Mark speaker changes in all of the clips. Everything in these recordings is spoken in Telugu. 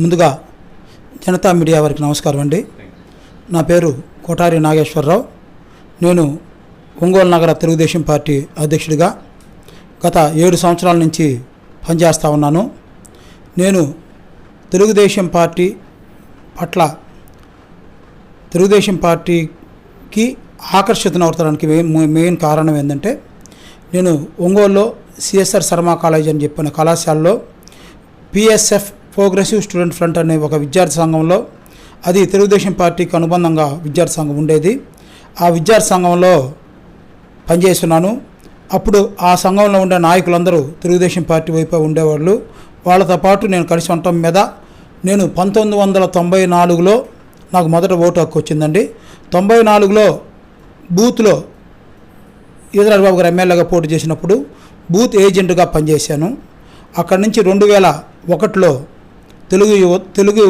Speaker 1: ముందుగా జనతా మీడియా వారికి నమస్కారం అండి. నా పేరు కోటారి నాగేశ్వరరావు. నేను ఒంగోలు నగర తెలుగుదేశం పార్టీ అధ్యక్షుడిగా గత ఏడు సంవత్సరాల నుంచి పనిచేస్తూ ఉన్నాను. నేను తెలుగుదేశం పార్టీ పట్ల తెలుగుదేశం పార్టీకి ఆకర్షితనవుతానికి మెయిన్ మెయిన్ కారణం ఏంటంటే నేను ఒంగోలులో సిఎస్ఆర్ శర్మ కాలేజ్ అని చెప్పిన కళాశాలలో పిఎస్ఎఫ్ ప్రోగ్రెసివ్ స్టూడెంట్ ఫ్రంట్ అనే ఒక విద్యార్థి సంఘంలో అది తెలుగుదేశం పార్టీకి అనుబంధంగా విద్యార్థి సంఘం ఉండేది. ఆ విద్యార్థి సంఘంలో పనిచేస్తున్నాను. అప్పుడు ఆ సంఘంలో ఉండే నాయకులందరూ తెలుగుదేశం పార్టీ వైపు ఉండేవాళ్ళు. వాళ్ళతో పాటు నేను కలిసి ఉండటం మీద నేను పంతొమ్మిది వందల తొంభై నాలుగులో నాకు మొదట ఓటు హక్కు వచ్చిందండి. తొంభై నాలుగులో బూత్లో ఈదరాజు బాబు గారు ఎమ్మెల్యేగా పోటీ చేసినప్పుడు బూత్ ఏజెంట్గా పనిచేశాను. అక్కడి నుంచి రెండు వేల ఒకటిలో తెలుగు యువ తెలుగు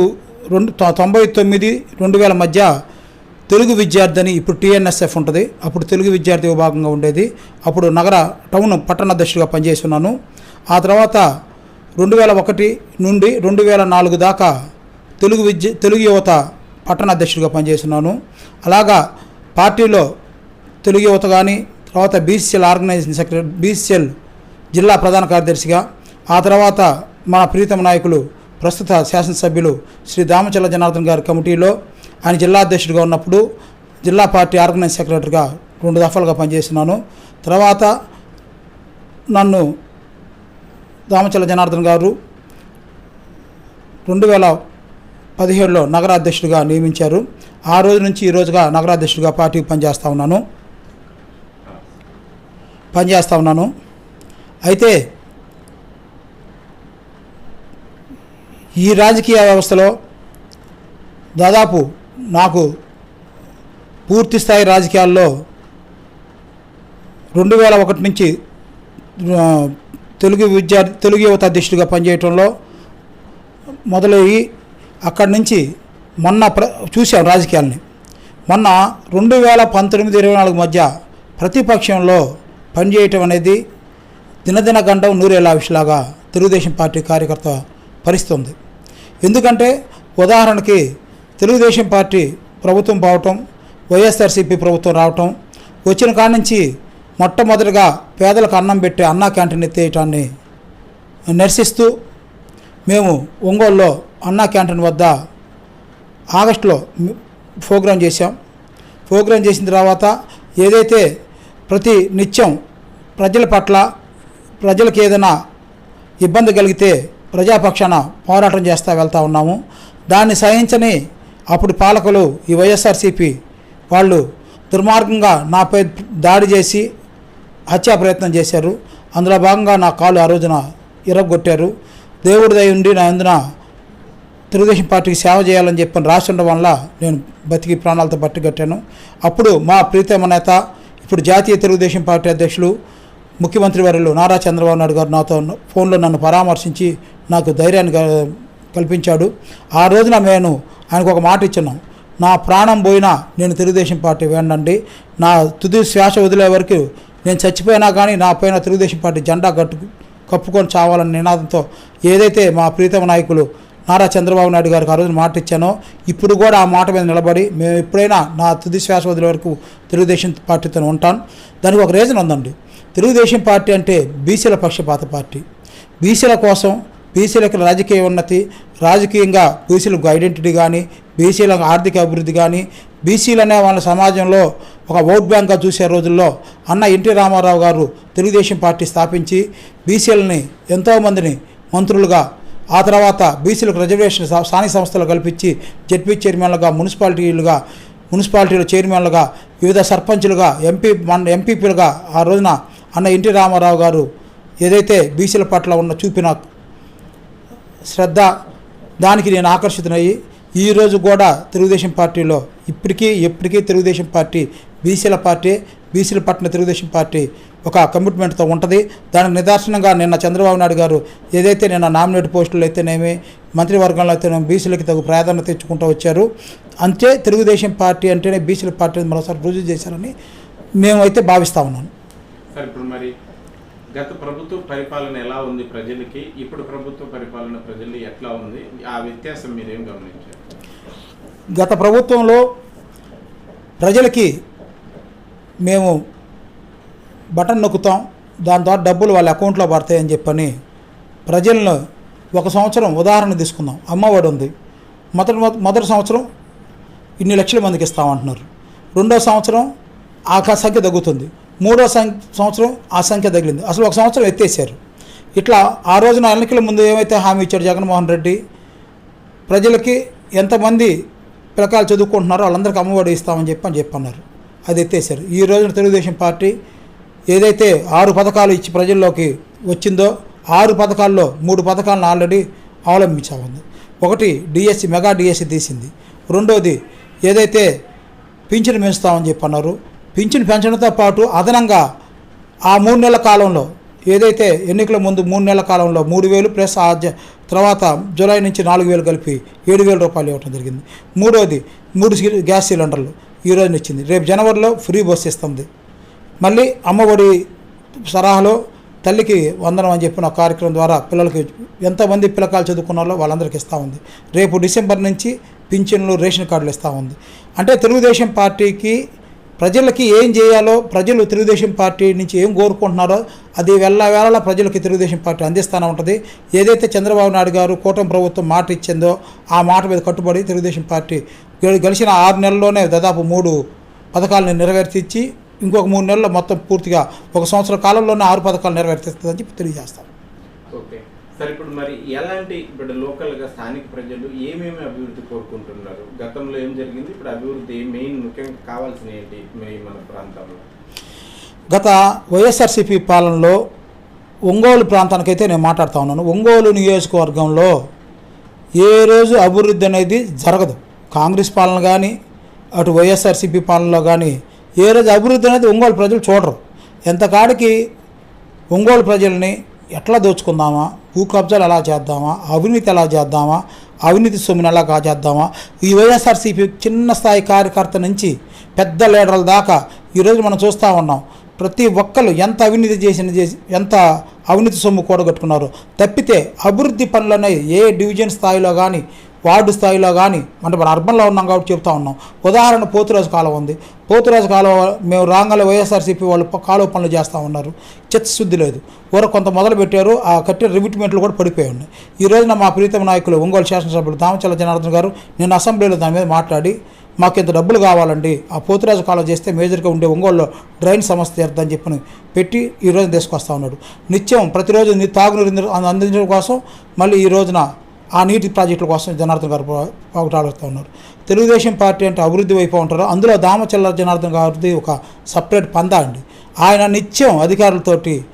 Speaker 1: రెండు తొంభై తొమ్మిది రెండు వేల మధ్య తెలుగు విద్యార్థి అని ఇప్పుడు టీఎన్ఎస్ఎఫ్ ఉంటుంది. అప్పుడు తెలుగు విద్యార్థి విభాగంగా ఉండేది. అప్పుడు నగర టౌన్ పట్టణాధ్యక్షుడిగా పనిచేస్తున్నాను. ఆ తర్వాత రెండు వేల ఒకటి నుండి రెండు వేల నాలుగు దాకా తెలుగు విద్య తెలుగు యువత పట్టణ అధ్యక్షుడిగా పనిచేస్తున్నాను. అలాగా పార్టీలో తెలుగు యువత కానీ తర్వాత బీసీఎల్ ఆర్గనైజేషన్ సెక్రటరీ బీసీఎల్ జిల్లా ప్రధాన కార్యదర్శిగా ఆ తర్వాత మన ప్రీతమ నాయకులు ప్రస్తుత శాసనసభ్యులు శ్రీ దామచల్ల జనార్దన్ గారి కమిటీలో ఆయన జిల్లా అధ్యక్షుడిగా ఉన్నప్పుడు జిల్లా పార్టీ ఆర్గనైజ్ సెక్రటరీగా రెండు దఫాలుగా పనిచేస్తున్నాను. తర్వాత నన్ను దామచల్ల జనార్దన్ గారు రెండు వేల పదిహేడులో నగరాధ్యక్షుడిగా నియమించారు. ఆ రోజు నుంచి ఈ రోజుగా నగరాధ్యక్షుడిగా పార్టీకి పనిచేస్తూ ఉన్నాను. పనిచేస్తూ ఉన్నాను. అయితే ఈ రాజకీయ వ్యవస్థలో దాదాపు నాకు పూర్తి స్థాయి రాజకీయాల్లో రెండు వేల ఒకటి నుంచి తెలుగు విద్యార్థి తెలుగు యువత అధ్యక్షుడిగా పనిచేయటంలో మొదలయ్యి అక్కడి నుంచి మొన్న ప్ర చూసాం రాజకీయాలని. మొన్న రెండు వేల పంతొమ్మిది ఇరవై నాలుగు మధ్య ప్రతిపక్షంలో పనిచేయటం అనేది దినదిన గండం నూరేలావిషలాగా తెలుగుదేశం పార్టీ కార్యకర్త పరిస్థితి ఎందుకంటే ఉదాహరణకి తెలుగుదేశం పార్టీ ప్రభుత్వం పోవటం వైఎస్ఆర్సీపీ ప్రభుత్వం రావటం వచ్చిన కాడి నుంచి మొట్టమొదటిగా పేదలకు అన్నం పెట్టే అన్నా క్యాంటీన్ ఎత్తేయటాన్ని నిరసిస్తూ మేము ఒంగోలులో అన్నా క్యాంటీన్ వద్ద ఆగస్టులో ప్రోగ్రాం చేశాం. ప్రోగ్రాం చేసిన తర్వాత ఏదైతే ప్రతి నిత్యం ప్రజల పట్ల ప్రజలకు ఏదైనా ఇబ్బంది కలిగితే ప్రజాపక్షాన పోరాటం చేస్తూ వెళ్తూ ఉన్నాము. దాన్ని సహించని అప్పుడు పాలకులు ఈ వైఎస్ఆర్సీపీ వాళ్ళు దుర్మార్గంగా నాపై దాడి చేసి హత్యా ప్రయత్నం చేశారు. అందులో భాగంగా నా కాలు ఆ రోజున ఇరగొట్టారు. దేవుడి దయ ఉండి నా అందున తెలుగుదేశం పార్టీకి సేవ చేయాలని చెప్పిన రాసి ఉండడం వల్ల నేను బతికి ప్రాణాలతో పట్టుకట్టాను అప్పుడు మా ప్రీతమ నేత ఇప్పుడు జాతీయ తెలుగుదేశం పార్టీ అధ్యక్షులు ముఖ్యమంత్రి వర్యులు నారా చంద్రబాబు నాయుడు గారు నాతో ఫోన్లో నన్ను పరామర్శించి నాకు ధైర్యాన్ని కల్పించాడు. ఆ రోజున నేను ఆయనకు ఒక మాట ఇచ్చున్నాం. నా ప్రాణం పోయినా నేను తెలుగుదేశం పార్టీ వేండండి నా తుది శ్వాస వదిలే వరకు నేను చచ్చిపోయినా కానీ నా పైన తెలుగుదేశం పార్టీ జెండా కట్టు కప్పుకొని చావాలని నినాదంతో ఏదైతే మా ప్రీతమ నాయకులు నారా చంద్రబాబు నాయుడు గారికి ఆ రోజున మాట ఇచ్చానో ఇప్పుడు కూడా ఆ మాట మీద నిలబడి మేము ఎప్పుడైనా నా తుది శ్వాస వదిలే వరకు తెలుగుదేశం పార్టీతో ఉంటాను దానికి ఒక రీజన్ ఉందండి. తెలుగుదేశం పార్టీ అంటే బీసీల పక్షపాత పార్టీ. బీసీల కోసం బీసీలకు రాజకీయ ఉన్నతి రాజకీయంగా బీసీలకు ఐడెంటిటీ కానీ బీసీలకు ఆర్థిక అభివృద్ధి కానీ బీసీలు అనే వాళ్ళ సమాజంలో ఒక ఓట్ బ్యాంక్గా చూసే రోజుల్లో అన్న ఎన్టీ రామారావు గారు తెలుగుదేశం పార్టీ స్థాపించి బీసీలని ఎంతోమందిని మంత్రులుగా ఆ తర్వాత బీసీలకు రిజర్వేషన్ స్థానిక సంస్థలు కల్పించి జడ్పీ చైర్మన్లుగా మున్సిపాలిటీలుగా మున్సిపాలిటీల చైర్మన్లుగా వివిధ సర్పంచులుగా ఎంపీ మన ఎంపీపీలుగా ఆ రోజున అన్న ఎన్టీ రామారావు గారు ఏదైతే బీసీల పట్ల ఉన్న చూపిన శ్రద్ధ దానికి నేను ఆకర్షితనయ్యి ఈరోజు కూడా తెలుగుదేశం పార్టీలో ఇప్పటికీ ఎప్పటికీ తెలుగుదేశం పార్టీ బీసీల పార్టీ బీసీల పట్ల తెలుగుదేశం పార్టీ ఒక కమిట్మెంట్తో ఉంటుంది. దానికి నిదర్శనంగా నిన్న చంద్రబాబు నాయుడు గారు ఏదైతే నిన్న నామినేట్ పోస్టులు అయితేనేమి మంత్రివర్గంలో అయితేనేమి బీసీలకి తగు ప్రాధాన్యత ఇచ్చుకుంటూ వచ్చారు. అంతే తెలుగుదేశం పార్టీ అంటేనే బీసీల పార్టీ మరోసారి రుజువు చేశారని మేమైతే భావిస్తా ఉన్నాను
Speaker 2: సార్ ఇప్పుడు మరి గత ప్రభుత్వ పరిపాలన ఎలా ఉంది ప్రజలకి? ఇప్పుడు ప్రభుత్వ పరిపాలన ప్రజలు ఎట్లా ఉంది? ఆ వ్యత్యాసం మీరేం గమనించారు?
Speaker 1: గత ప్రభుత్వంలో ప్రజలకి మేము బటన్ నొక్కుతాం. దాని ద్వారా డబ్బులు వాళ్ళ అకౌంట్లో పడతాయని చెప్పని ప్రజలను ఒక సంవత్సరం ఉదాహరణ తీసుకుందాం. అమ్మఒడి ఉంది. మొదటి మొదటి సంవత్సరం ఇన్ని లక్షల మందికి ఇస్తామంటున్నారు రెండో సంవత్సరం ఆ సంఖ్య తగ్గుతుంది. మూడో సం- సంవత్సరం ఆ సంఖ్య తగిలింది. అసలు ఒక సంవత్సరం ఎత్తేసారు. ఇట్లా ఆ రోజున ఎన్నికల ముందు ఏమైతే హామీ ఇచ్చాడు జగన్మోహన్ రెడ్డి ప్రజలకి ఎంతమంది పిల్లకాయలు చదువుకుంటున్నారో వాళ్ళందరికీ అమ్మఒడి ఇస్తామని చెప్పి అని చెప్పన్నారు. అది ఎత్తేసారు. ఈ రోజున తెలుగుదేశం పార్టీ ఏదైతే ఆరు పథకాలు ఇచ్చి ప్రజల్లోకి వచ్చిందో ఆరు పథకాల్లో మూడు పథకాలను ఆల్రెడీ అవలంబించామంది. ఒకటి డిఎస్సి మెగా డిఎస్సి తీసింది. రెండోది ఏదైతే పింఛను పెంచుతామని చెప్పన్నారు. పింఛను పెంచడంతో పాటు అదనంగా ఆ మూడు నెలల కాలంలో ఏదైతే ఎన్నికల ముందు మూడు నెలల కాలంలో మూడు వేలు ప్లస్ ఆ తర్వాత జూలై నుంచి నాలుగు వేలు కలిపి ఏడు వేల రూపాయలు ఇవ్వటం జరిగింది. మూడోది మూడు గ్యాస్ సిలిండర్లు ఈ రోజున ఇచ్చింది. రేపు జనవరిలో ఫ్రీ బస్సు ఇస్తుంది మళ్ళీ అమ్మఒడి సలహాలో తల్లికి వందనం అని చెప్పిన కార్యక్రమం ద్వారా పిల్లలకి ఎంతమంది పిల్లకాయలు చదువుకున్నారో వాళ్ళందరికీ ఇస్తూ ఉంది. రేపు డిసెంబర్ నుంచి పింఛన్లు రేషన్ కార్డులు ఇస్తూ ఉంది. అంటే తెలుగుదేశం పార్టీకి ప్రజలకి ఏం చేయాలో ప్రజలు తెలుగుదేశం పార్టీ నుంచి ఏం కోరుకుంటున్నారో అది వెళ్ళ వేళలా ప్రజలకి తెలుగుదేశం పార్టీ అందిస్తూనే ఉంటుంది. ఏదైతే చంద్రబాబు నాయుడు గారు కూటమి ప్రభుత్వం మాట ఇచ్చిందో ఆ మాట మీద కట్టుబడి తెలుగుదేశం పార్టీ గడిచిన గెలిచిన ఆరు నెలల్లోనే దాదాపు మూడు పథకాలను నెరవేర్చిచ్చి ఇంకొక మూడు నెలల్లో మొత్తం పూర్తిగా ఒక సంవత్సర కాలంలోనే ఆరు పథకాలు నెరవేర్తిస్తుందని చెప్పి తెలియజేస్తాం
Speaker 2: ఓకే. సార్ ఇప్పుడు మరి ఎలాంటి ఇప్పుడు లోకల్గా స్థానిక ప్రజలు ఏమేమి అభివృద్ధి కోరుకుంటున్నారు? గతంలో ఏం జరిగింది? ఇప్పుడు అభివృద్ధి మెయిన్ ముఖ్యంగా కావాల్సిన ఏంటి మన ప్రాంతంలో?
Speaker 1: గత వైఎస్ఆర్సీపీ పాలనలో ఒంగోలు ప్రాంతానికైతే నేను మాట్లాడుతూ ఉన్నాను. ఒంగోలు నియోజకవర్గంలో ఏ రోజు అభివృద్ధి అనేది జరగదు. కాంగ్రెస్ పాలన కానీ అటు వైఎస్ఆర్సీపీ పాలనలో కానీ ఏ రోజు అభివృద్ధి అనేది ఒంగోలు ప్రజలు చూడరు. ఎంతకాడికి ఒంగోలు ప్రజల్ని ఎట్లా దోచుకుందామా? భూ కబ్జాలు ఎలా చేద్దామా? అవినీతి ఎలా చేద్దామా? అవినీతి సొమ్మును ఎలా కాజేద్దామా? ఈ వైఎస్ఆర్సీపీ చిన్న స్థాయి కార్యకర్త నుంచి పెద్ద లీడర్ల దాకా ఈరోజు మనం చూస్తూ ఉన్నాం. ప్రతి ఒక్కరు ఎంత అవినీతి చేసిన చేసి ఎంత అవినీతి సొమ్ము కూడగట్టుకున్నారు తప్పితే అభివృద్ధి పనులనే ఏ డివిజన్ స్థాయిలో కానీ వార్డు స్థాయిలో కానీ అంటే మన అర్బన్లో ఉన్నాం కాబట్టి చెప్తా ఉన్నాం. ఉదాహరణ పోతురాజు కాలం ఉంది. పోతురాజు కాలం మేము రాగానే వైఎస్ఆర్సీపీ వాళ్ళు కాలువ పనులు చేస్తూ ఉన్నారు. చిత్తశుద్ధి లేదు. ఊర కొంత మొదలు పెట్టారు ఆ కట్టిన రిమిట్మెంట్లు కూడా పడిపోయి ఉన్నాయి. ఈ రోజున మా ప్రీతమ నాయకులు ఒంగోలు శాసనసభ్యులు దామచల జనార్దన్ గారు నేను అసెంబ్లీలో దాని మీద మాట్లాడి మాకు ఇంత డబ్బులు కావాలండి ఆ పోతురాజు కాలం చేస్తే మేజర్గా ఉండే ఒంగోలులో డ్రైన్ సమస్య తీరుద్దని చెప్పి పెట్టి ఈ రోజు తీసుకొస్తా ఉన్నాడు. నిత్యం ప్రతిరోజు తాగునీరు అందించడం కోసం మళ్ళీ ఈ రోజున ఆ నీటి ప్రాజెక్టుల కోసం జనార్దన్ గారు ఒకటి ఉన్నారు. తెలుగుదేశం పార్టీ అంటే అభివృద్ధి వైపు ఉంటారు. అందులో దామచల్ల జనార్దన్ గారిది ఒక సపరేట్ పందా అండి. ఆయన నిత్యం అధికారులతోటి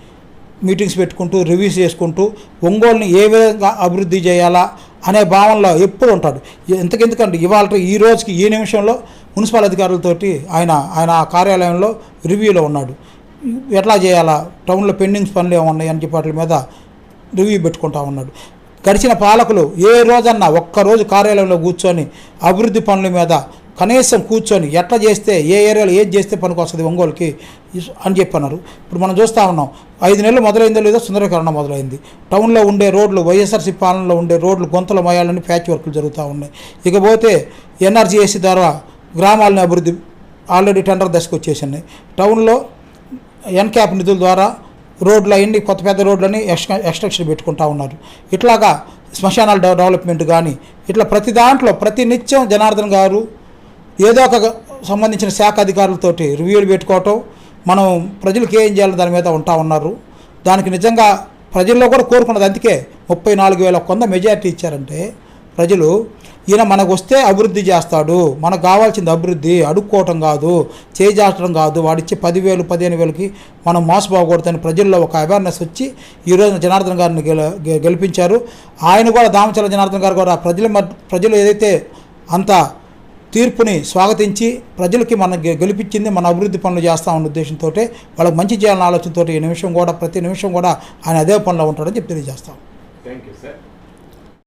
Speaker 1: మీటింగ్స్ పెట్టుకుంటూ రివ్యూస్ చేసుకుంటూ ఒంగోలుని ఏ విధంగా అభివృద్ధి చేయాలా అనే భావనలో ఎప్పుడు ఉంటాడు. ఎంతకెందుకంటే ఇవాళ ఈ రోజుకి ఈ నిమిషంలో మున్సిపల్ అధికారులతోటి ఆయన ఆయన ఆ కార్యాలయంలో రివ్యూలో ఉన్నాడు. ఎట్లా చేయాలా? టౌన్లో పెండింగ్స్ పనులు ఏమున్నాయి అని చెప్పి వాటి మీద రివ్యూ పెట్టుకుంటా ఉన్నాడు. గడిచిన పాలకులు ఏ రోజన్నా ఒక్కరోజు కార్యాలయంలో కూర్చొని అభివృద్ధి పనుల మీద కనీసం కూర్చొని ఎట్లా చేస్తే ఏ ఏరియాలో ఏది చేస్తే పనికి వస్తుంది ఒంగోలుకి అని చెప్పన్నారు. ఇప్పుడు మనం చూస్తూ ఉన్నాం ఐదు నెలలు మొదలైందో లేదో సుందరీకరణ మొదలైంది. టౌన్లో ఉండే రోడ్లు వైఎస్ఆర్సీ పాలనలో ఉండే రోడ్లు గొంతలు మయాలని ప్యాచ్ వర్కులు జరుగుతూ ఉన్నాయి. ఇకపోతే ఎన్ఆర్జీఎస్సీ ద్వారా గ్రామాలను అభివృద్ధి ఆల్రెడీ టెండర్ దశకు వచ్చేసినాయి టౌన్లో ఎన్క్యాప్ నిధుల ద్వారా రోడ్లు అవన్నీ కొత్త పెద్ద రోడ్లని ఎక్స్ట్రా ఎక్స్ట్రక్షన్ పెట్టుకుంటా ఉన్నారు. ఇట్లాగా శ్మశానాల డెవలప్మెంట్ కానీ ఇట్లా ప్రతి దాంట్లో ప్రతి నిత్యం జనార్దన్ గారు ఏదో ఒక సంబంధించిన శాఖ అధికారులతోటి రివ్యూలు పెట్టుకోవటం మనం ప్రజలకు ఏం చేయాలో దాని మీద ఉంటా ఉన్నారు. దానికి నిజంగా ప్రజల్లో కూడా కోరుకున్నది అందుకే ముప్పై నాలుగు వేల కొంద మెజార్టీ ఇచ్చారంటే ప్రజలు ఈయన మనకు వస్తే అభివృద్ధి చేస్తాడు. మనకు కావాల్సింది అభివృద్ధి అడుక్కోవటం కాదు చేజార్చడం కాదు. వాడిచ్చే పదివేలు పదిహేను వేలకి మనం మోసపోకూడదని ప్రజల్లో ఒక అవేర్నెస్ వచ్చి ఈరోజు జనార్దన్ గారిని గెల గె- గెలిపించారు. ఆయన కూడా దామచల జనార్దన్ గారు కూడా ప్రజల ప్రజలు ఏదైతే అంత తీర్పుని స్వాగతించి ప్రజలకి మన గెలిపించింది మన అభివృద్ధి పనులు చేస్తామన్న ఉద్దేశంతో వాళ్ళకి మంచి చేయాలన్న ఆలోచనతో ఈ నిమిషం కూడా ప్రతి నిమిషం కూడా ఆయన అదే పనిలో ఉంటాడని చెప్పి తెలియజేస్తాం.
Speaker 2: Thank you sir